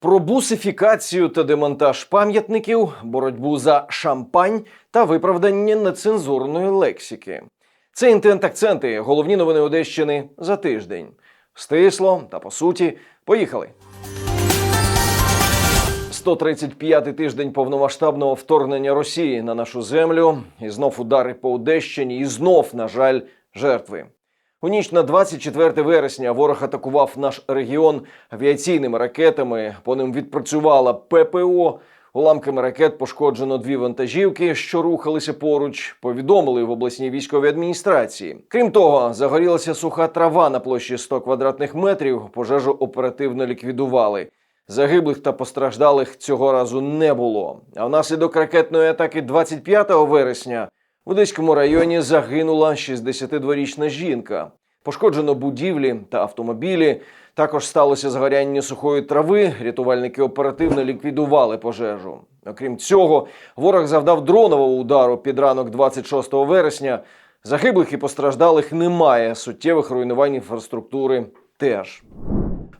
Про бусифікацію та демонтаж пам'ятників, боротьбу за шампань та виправдання нецензурної лексики. Це інтент акценти. Головні новини Одещини за тиждень. Стисло та по суті. Поїхали. 135-й тиждень повномасштабного вторгнення Росії на нашу землю. І знов удари по Одещині, і знов, на жаль, жертви. У ніч на 24 вересня ворог атакував наш регіон авіаційними ракетами. По ним відпрацювала ППО. Уламками ракет пошкоджено дві вантажівки, що рухалися поруч. Повідомили в обласній військовій адміністрації. Крім того, загорілася суха трава на площі 100 квадратних метрів. Пожежу оперативно ліквідували. Загиблих та постраждалих цього разу не було. А внаслідок ракетної атаки 25 вересня в Одеському районі загинула 62-річна жінка. Пошкоджено будівлі та автомобілі. Також сталося згоряння сухої трави. Рятувальники оперативно ліквідували пожежу. Окрім цього, ворог завдав дронового удару під ранок 26 вересня. Загиблих і постраждалих немає. Суттєвих руйнувань інфраструктури теж.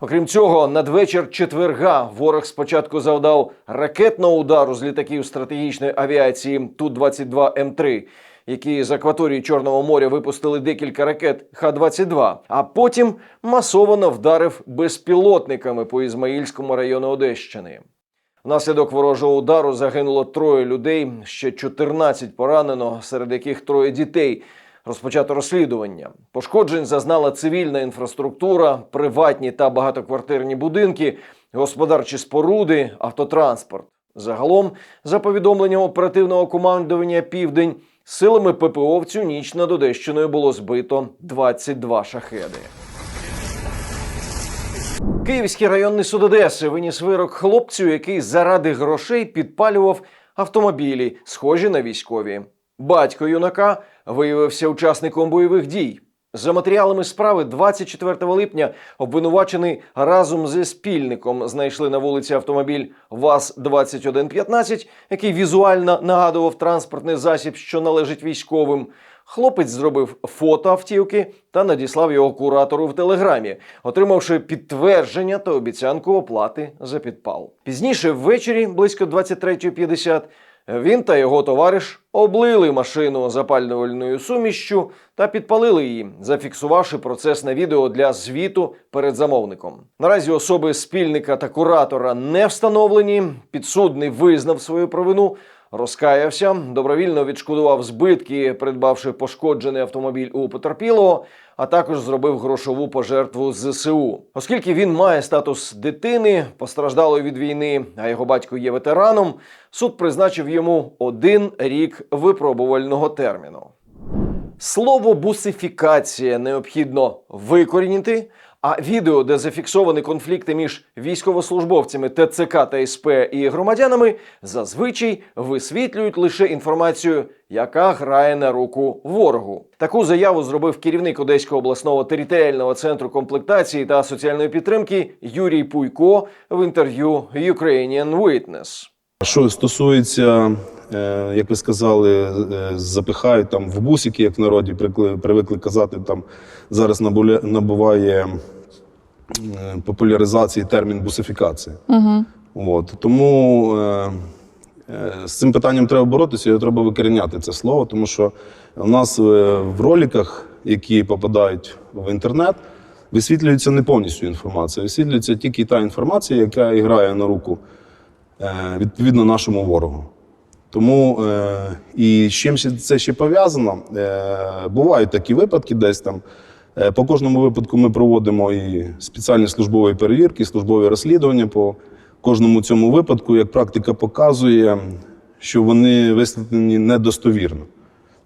Окрім цього, надвечір четверга ворог спочатку завдав ракетного удару з літаків стратегічної авіації Ту-22 М3, які з акваторії Чорного моря випустили декілька ракет Х-22, а потім масово вдарив безпілотниками по Ізмаїльському району Одещини. Внаслідок ворожого удару загинуло троє людей, ще 14 поранено, серед яких троє дітей. Розпочато розслідування. Пошкоджень зазнала цивільна інфраструктура, приватні та багатоквартирні будинки, господарчі споруди, автотранспорт. Загалом, за повідомленням оперативного командування Південь, силами ППО в цю ніч над Одещиною було збито 22 шахеди. Київський районний суд Одеси виніс вирок хлопцю, який заради грошей підпалював автомобілі, схожі на військові. Батько юнака виявився учасником бойових дій. За матеріалами справи 24 липня обвинувачений разом зі спільником знайшли на вулиці автомобіль ВАЗ-2115, який візуально нагадував транспортний засіб, що належить військовим. Хлопець зробив фото автівки та надіслав його куратору в телеграмі, отримавши підтвердження та обіцянку оплати за підпал. Пізніше ввечері, близько 23.50, він та його товариш облили машину запалювальною сумішчю та підпалили її, зафіксувавши процес на відео для звіту перед замовником. Наразі особи спільника та куратора не встановлені. Підсудний визнав свою провину. Розкаявся, добровільно відшкодував збитки, придбавши пошкоджений автомобіль у потерпілого, а також зробив грошову пожертву ЗСУ. Оскільки він має статус дитини, постраждалої від війни, а його батько є ветераном, суд призначив йому один рік випробувального терміну. Слово бусифікація необхідно викорінити. А відео, де зафіксовані конфлікти між військовослужбовцями ТЦК та СП і громадянами, зазвичай висвітлюють лише інформацію, яка грає на руку ворогу. Таку заяву зробив керівник Одеського обласного територіального центру комплектації та соціальної підтримки Юрій Пуйко в інтерв'ю Ukrainian Witness. Що стосується, е, як ви сказали, е, запихають там в бусики, як в народі привикли казати, там зараз набуває популяризації термін бусифікація. Угу. От. Тому е, е, з цим питанням треба боротися, і треба викоріняти це слово, тому що у нас е, в роликах, які попадають в інтернет, висвітлюється не повністю інформація, висвітлюється тільки та інформація, яка грає на руку е, відповідно нашому ворогу. Тому е, і з чим це ще пов'язано, е, бувають такі випадки десь там. Е, По кожному випадку ми проводимо і спеціальні службові перевірки, і службові розслідування по кожному цьому випадку. Як практика показує, що вони висвітлені недостовірно.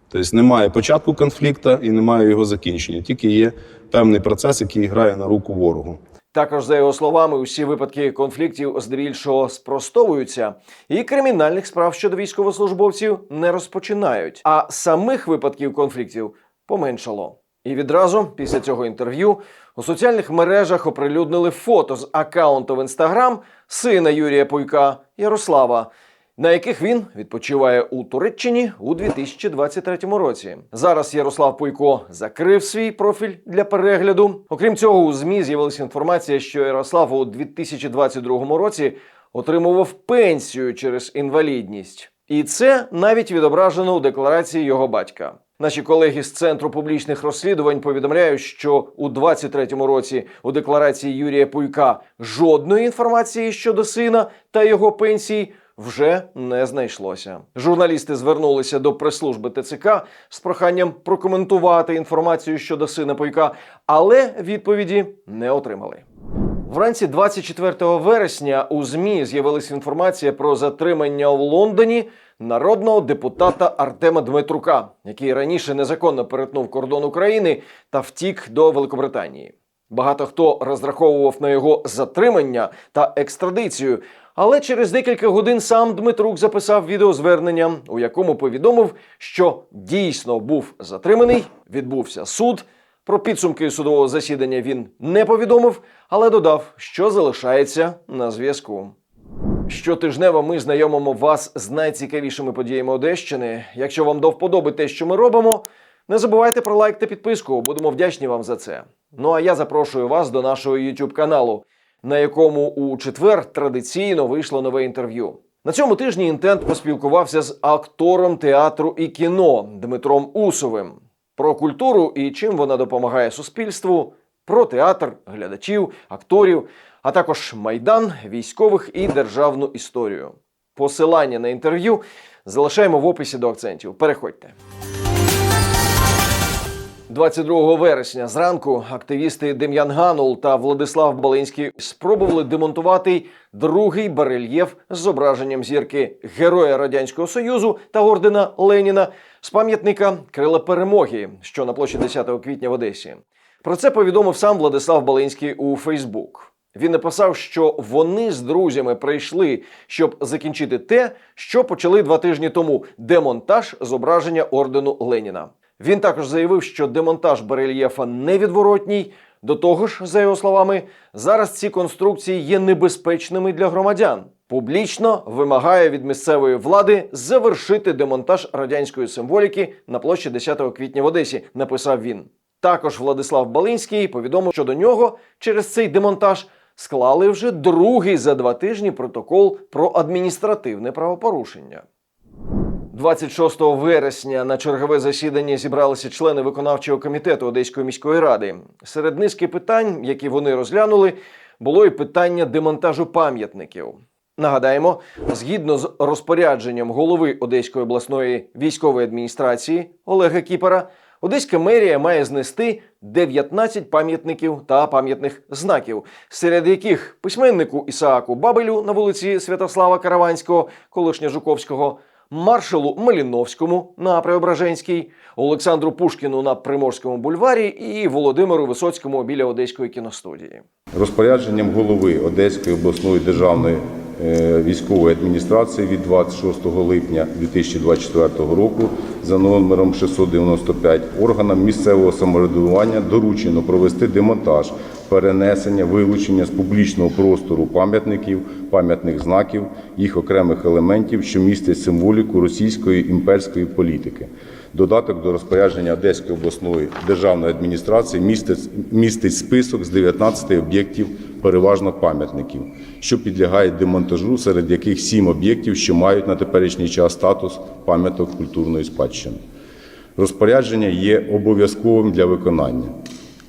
Тобто немає початку конфлікту і немає його закінчення. Тільки є певний процес, який грає на руку ворогу. Також, за його словами, усі випадки конфліктів здебільшого спростовуються, і кримінальних справ щодо військовослужбовців не розпочинають. А самих випадків конфліктів поменшало. І відразу після цього інтерв'ю у соціальних мережах оприлюднили фото з аккаунту в інстаграм сина Юрія Пуйка Ярослава. на яких він відпочиває у Туреччині у 2023 році. Зараз Ярослав Пуйко закрив свій профіль для перегляду. Окрім цього, у змі з'явилася інформація, що Ярослав у 2022 році отримував пенсію через інвалідність. І це навіть відображено у декларації його батька. Наші колеги з центру публічних розслідувань повідомляють, що у 23-му році у декларації Юрія Пуйка жодної інформації щодо сина та його пенсії вже не знайшлося. Журналісти звернулися до прес-служби ТЦК з проханням прокоментувати інформацію щодо сина Пуйка, але відповіді не отримали. Вранці 24 вересня у ЗМІ з'явилася інформація про затримання у Лондоні народного депутата Артема Дмитрука, який раніше незаконно перетнув кордон України та втік до Великобританії. Багато хто розраховував на його затримання та екстрадицію. Але через декілька годин сам Дмитрук записав відеозвернення, у якому повідомив, що дійсно був затриманий, відбувся суд. Про підсумки судового засідання він не повідомив, але додав, що залишається на зв'язку. Щотижнево ми знайомимо вас з найцікавішими подіями Одещини. Якщо вам до вподоби те, що ми робимо, не забувайте про лайк та підписку. Будемо вдячні вам за це. Ну а я запрошую вас до нашого YouTube каналу, на якому у четвер традиційно вийшло нове інтерв'ю. На цьому тижні інтент поспілкувався з актором театру і кіно Дмитром Усовим про культуру і чим вона допомагає суспільству, про театр, глядачів, акторів, а також майдан, військових і державну історію. Посилання на інтерв'ю залишаємо в описі до акцентів. Переходьте. 22 вересня зранку активісти Дем'ян Ганул та Владислав Балинський спробували демонтувати другий барельєф з зображенням зірки Героя Радянського Союзу та ордена Леніна з пам'ятника Крила Перемоги, що на площі 10 квітня в Одесі. Про це повідомив сам Владислав Балинський у Фейсбук. Він написав, що вони з друзями прийшли, щоб закінчити те, що почали два тижні тому демонтаж зображення ордену Леніна. Він також заявив, що демонтаж барельєфа невідворотній. До того ж, за його словами, зараз ці конструкції є небезпечними для громадян. Публічно вимагає від місцевої влади завершити демонтаж радянської символіки на площі 10 квітня в Одесі. Написав він. Також Владислав Балинський повідомив, що до нього через цей демонтаж склали вже другий за два тижні протокол про адміністративне правопорушення. 26 вересня на чергове засідання зібралися члени виконавчого комітету Одеської міської ради. Серед низки питань, які вони розглянули, було і питання демонтажу пам'ятників. Нагадаємо, згідно з розпорядженням голови Одеської обласної військової адміністрації Олега Кіпера, Одеська мерія має знести 19 пам'ятників та пам'ятних знаків, серед яких письменнику Ісааку Бабелю на вулиці Святослава Караванського, колишня Жуковського, маршалу Маліновському на Преображенській, Олександру Пушкіну на Приморському бульварі і Володимиру Висоцькому біля Одеської кіностудії. Розпорядженням голови Одеської обласної державної е, військової адміністрації від 26 липня 2024 року за номером 695 органам місцевого самоврядування доручено провести демонтаж, перенесення, вилучення з публічного простору пам'ятників, пам'ятних знаків, їх окремих елементів, що містять символіку російської імперської політики. Додаток до розпорядження Одеської обласної державної адміністрації містить, містить список з 19 об'єктів, переважно пам'ятників, що підлягають демонтажу, серед яких 7 об'єктів, що мають на теперішній час статус пам'яток культурної спадщини. Розпорядження є обов'язковим для виконання.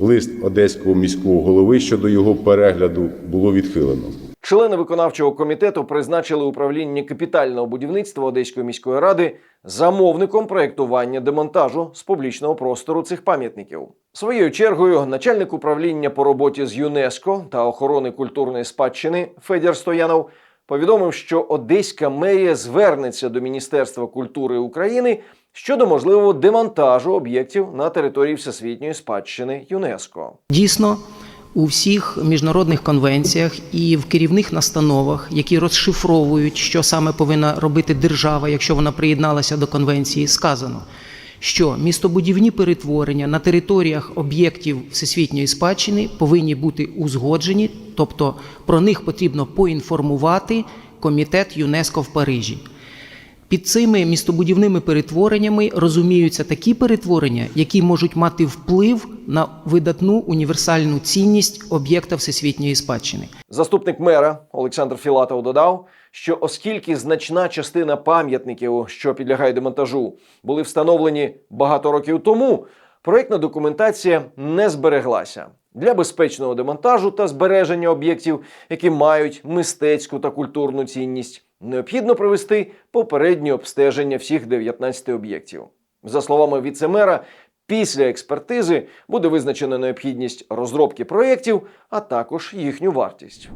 Лист Одеського міського голови щодо його перегляду було відхилено. Члени виконавчого комітету призначили управління капітального будівництва Одеської міської ради замовником проєктування демонтажу з публічного простору цих пам'ятників. Своєю чергою, начальник управління по роботі з ЮНЕСКО та охорони культурної спадщини Федір Стоянов повідомив, що Одеська мерія звернеться до Міністерства культури України щодо можливого демонтажу об'єктів на території всесвітньої спадщини ЮНЕСКО. Дійсно, у всіх міжнародних конвенціях і в керівних настановах, які розшифровують, що саме повинна робити держава, якщо вона приєдналася до конвенції, сказано, що містобудівні перетворення на територіях об'єктів всесвітньої спадщини повинні бути узгоджені, тобто про них потрібно поінформувати комітет ЮНЕСКО в Парижі. Під цими містобудівними перетвореннями розуміються такі перетворення, які можуть мати вплив на видатну універсальну цінність об'єкта всесвітньої спадщини. Заступник мера Олександр Філатов додав, що оскільки значна частина пам'ятників, що підлягають демонтажу, були встановлені багато років тому, проєктна документація не збереглася. Для безпечного демонтажу та збереження об'єктів, які мають мистецьку та культурну цінність, необхідно провести попереднє обстеження всіх 19 об'єктів. За словами віцемера, після експертизи буде визначена необхідність розробки проєктів, а також їхню вартість.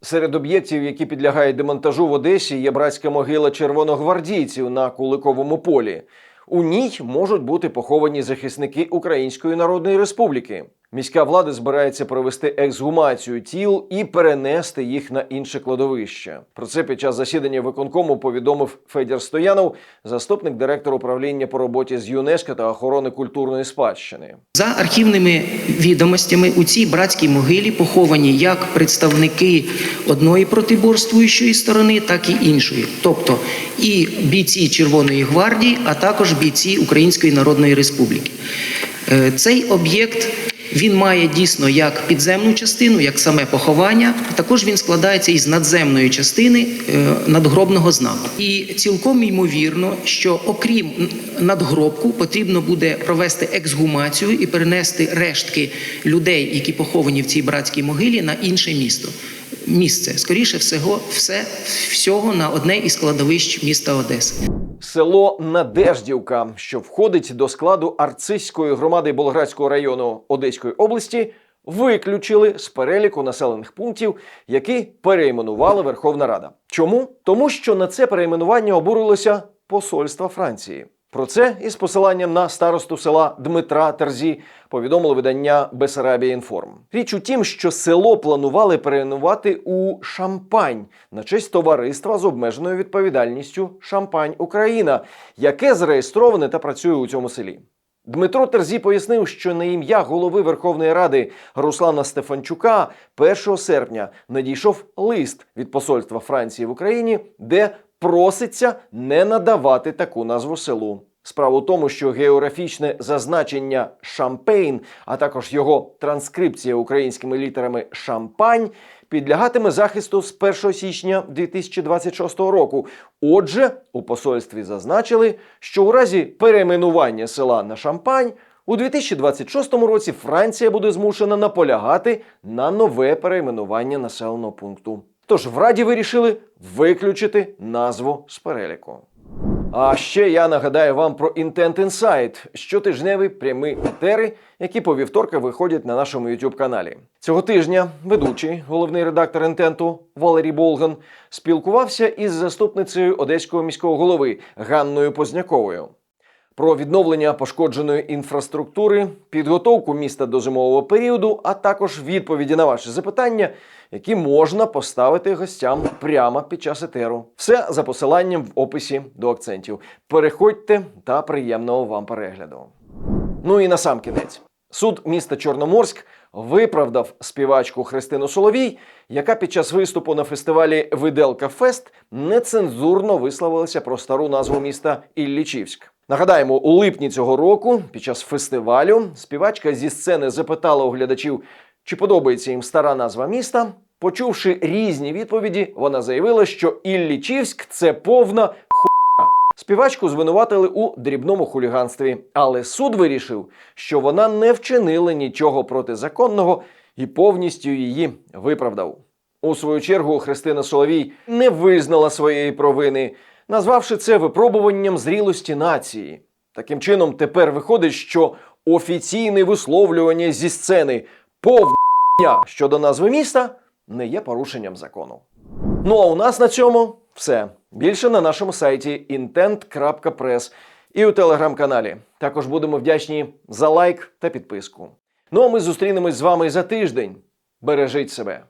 Серед об'єктів, які підлягають демонтажу в Одесі, є братська могила червоногвардійців на Куликовому полі. У ній можуть бути поховані захисники Української Народної Республіки. Міська влада збирається провести ексгумацію тіл і перенести їх на інше кладовище. Про це під час засідання виконкому повідомив Федір Стоянов, заступник директора управління по роботі з ЮНЕСКО та охорони культурної спадщини. За архівними відомостями у цій братській могилі поховані як представники одної протиборствуючої сторони, так і іншої, тобто і бійці Червоної гвардії, а також бійці Української Народної Республіки. Е, Цей об'єкт він має дійсно як підземну частину, як саме поховання. Також він складається із надземної частини е, надгробного знаку. І цілком ймовірно, що окрім надгробку потрібно буде провести ексгумацію і перенести рештки людей, які поховані в цій братській могилі, на інше місто. Місце скоріше всього, все всього на одне із складовищ міста Одеси. Село Надеждівка, що входить до складу Арцизької громади Болградського району Одеської області, виключили з переліку населених пунктів, які перейменувала Верховна Рада. Чому? Тому що на це перейменування обурилося посольство Франції. Про це із посиланням на старосту села Дмитра Терзі повідомило видання Бесарабія Інформ. Річ у тім, що село планували перейменувати у Шампань на честь товариства з обмеженою відповідальністю Шампань Україна, яке зареєстроване та працює у цьому селі. Дмитро Терзі пояснив, що на ім'я голови Верховної Ради Руслана Стефанчука 1 серпня надійшов лист від посольства Франції в Україні, де проситься не надавати таку назву селу. Справа у тому, що географічне зазначення Шампейн, а також його транскрипція українськими літерами Шампань підлягатиме захисту з 1 січня 2026 року. Отже, у посольстві зазначили, що у разі перейменування села на Шампань у 2026 році Франція буде змушена наполягати на нове перейменування населеного пункту. Тож в Раді вирішили виключити назву з переліку. А ще я нагадаю вам про Intent Insight – щотижневі прямі етери, які по вівторках виходять на нашому youtube каналі. Цього тижня ведучий, головний редактор інтенту Валерій Болган, спілкувався із заступницею одеського міського голови Ганною Позняковою про відновлення пошкодженої інфраструктури, підготовку міста до зимового періоду, а також відповіді на ваші запитання, які можна поставити гостям прямо під час етеру. Все за посиланням в описі до акцентів. Переходьте та приємного вам перегляду. Ну і на сам кінець. Суд міста Чорноморськ виправдав співачку Христину Соловій, яка під час виступу на фестивалі Виделка Фест нецензурно висловилася про стару назву міста Іллічівськ. Нагадаємо, у липні цього року, під час фестивалю, співачка зі сцени запитала у глядачів, чи подобається їм стара назва міста. Почувши різні відповіді, вона заявила, що Іллічівськ це повна Співачку звинуватили у дрібному хуліганстві, але суд вирішив, що вона не вчинила нічого протизаконного і повністю її виправдав. У свою чергу Христина Соловій не визнала своєї провини, назвавши це випробуванням зрілості нації. Таким чином, тепер виходить, що офіційне висловлювання зі сцени повня щодо назви міста не є порушенням закону. Ну а у нас на цьому все. Більше на нашому сайті intent.press і у телеграм-каналі. Також будемо вдячні за лайк та підписку. Ну а ми зустрінемось з вами за тиждень. Бережіть себе.